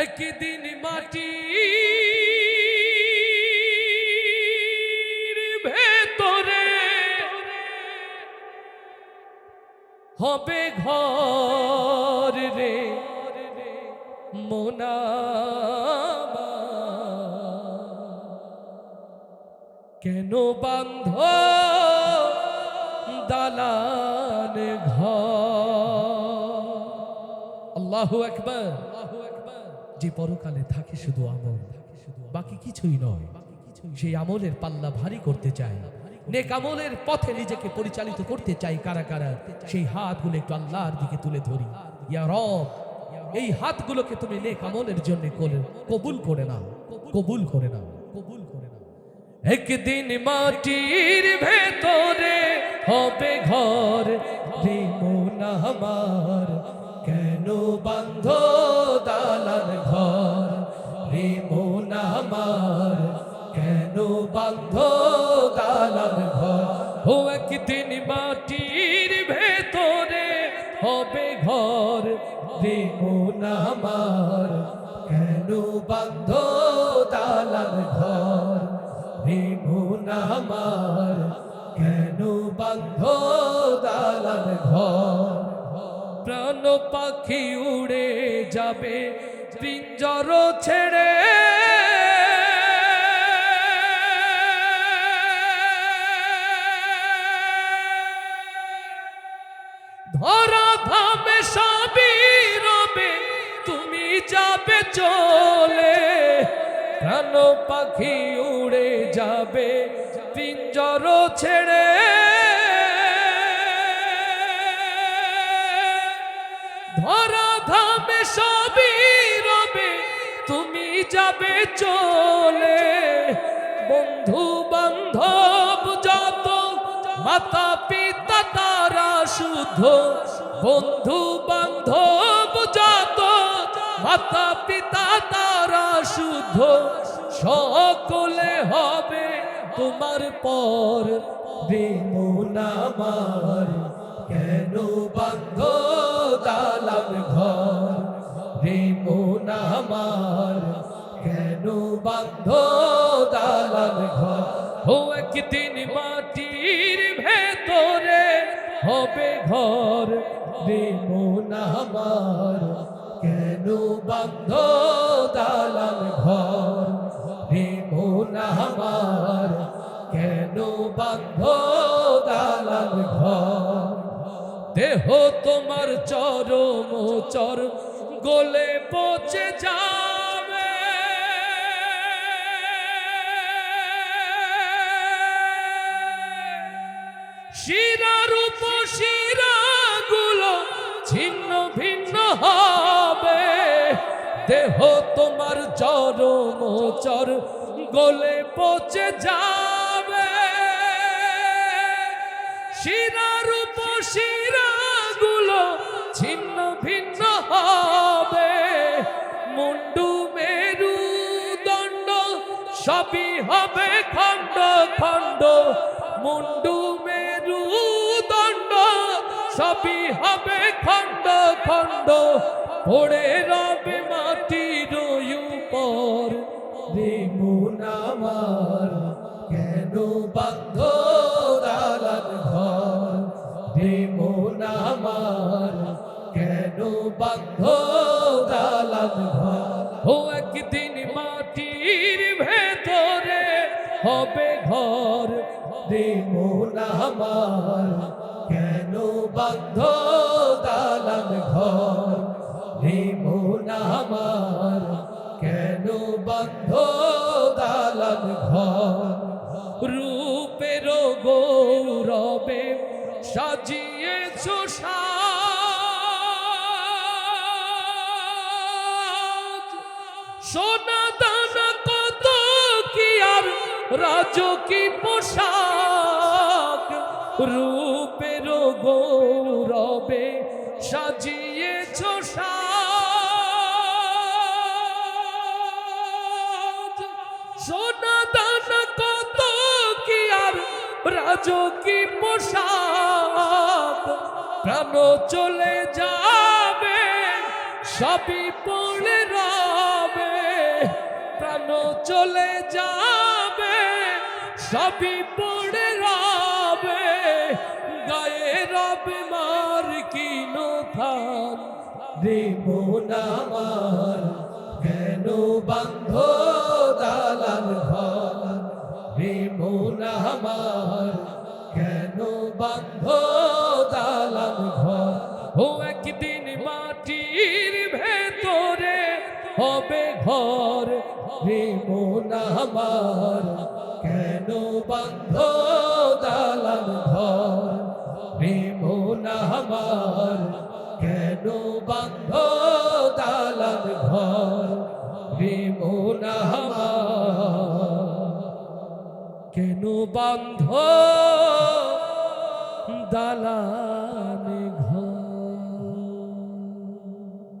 একদিন মাটি ভেতরে হবে ঘর রে মোনা কেন বান্ধ দালান ঘর? আল্লাহু আকবার। যে পরকালে থাকে শুধু আমল, বাকি কিছুই নয়। সেই আমলের পাল্লা ভারী করতে চাই নেক আমলের পথে নিজেকে পরিচালিত করতে চাই কারা কারা? সেই হাতগুলো একটু আল্লাহর দিকে তুলে ধরি। ইয়া রব, এই হাতগুলোকে তুমি নেক আমলের জন্য কবুল করে নাও কবুল করে নাও। কবুল করে নাও। একদিন মাটির ভেতরে হবে ঘর রে আমার। কেন বান্ধ বান্ধ দালান ঘর। ও একদিন মাটির ভেতরে হবে ঘর। রে আমার। কেন বান্ধ দালান ঘর রে আমার। কেন বান্ধ দালান ঘর? প্রাণ পাখি উড়ে যাবে। পিঞ্জর ছেড়ে পাখি উড়ে যাবে পিঞ্জর ছেড়ে। ধরা ধামে সবই রবে, তুমি যাবে চলে। বন্ধু বান্ধব যত মাতা পিতা তারা শুদ্ধ। বন্ধু বান্ধব যত মাতা পিতা তারা শুদ্ধ। সকলে হবে তোমার পর। রে মন আমার, কেন বান্ধ দালান ঘর? রে মন আমার, কেন বান্ধ দালান ঘর? ও একদিন মাটির ভেতরে হবে ঘর। রে মন আমার, কেন বান্ধ আমার, কেন বান্ধ দালান ঘর? দেহ তোমার চরম চর, গোলে পচে যাবে। শিরার উপশিরা গুলো ছিন্ন ভিন্ন হবে। দেহ তোমার চরম চর গোলে পচে যাবে। শিরার উপশিরা গুলো ছিন্ন ভিন্ন হবে। মুন্ডু, মেরু, দণ্ড সবই হবে খণ্ড খণ্ড। মুন্ডু, মেরু, দণ্ড সবই হবে খণ্ড খণ্ড। পড়ে রবে আমার, কেন বান্ধ দালান ও একদিন মাটির ভেতরে হবে ঘর। মন আমার, কেন বাধ্য দালান ঘর? মন আমার, কেন বান্ধ দালান ঘর? রূপের গৌরবে সাজিয়েছ সোনা দানা কত কি আর রাজ কি পোশাক? রূপের গৌরবে সাজিয়েছ সাজ। সোনা দানা কত কি আর রাজ কি পোশাক? প্রাণ চলে যাবে, সবই পড়ে রবে চলে যাবে, সবই পড়ে রবে। গায়ে রবে মার কিনো থান রে মন আমার কেন বন্ধ দালান ঘর? রে মন আমার কেন বন্ধ দালান ঘর? ও একদিন মাটির ভেতরে হবে ঘর। রে আমার কেন বন্ধ দালান ঘর? রে মন আমার কেন বন্ধ দালান ঘর? মন আমার কেন বন্ধ দালান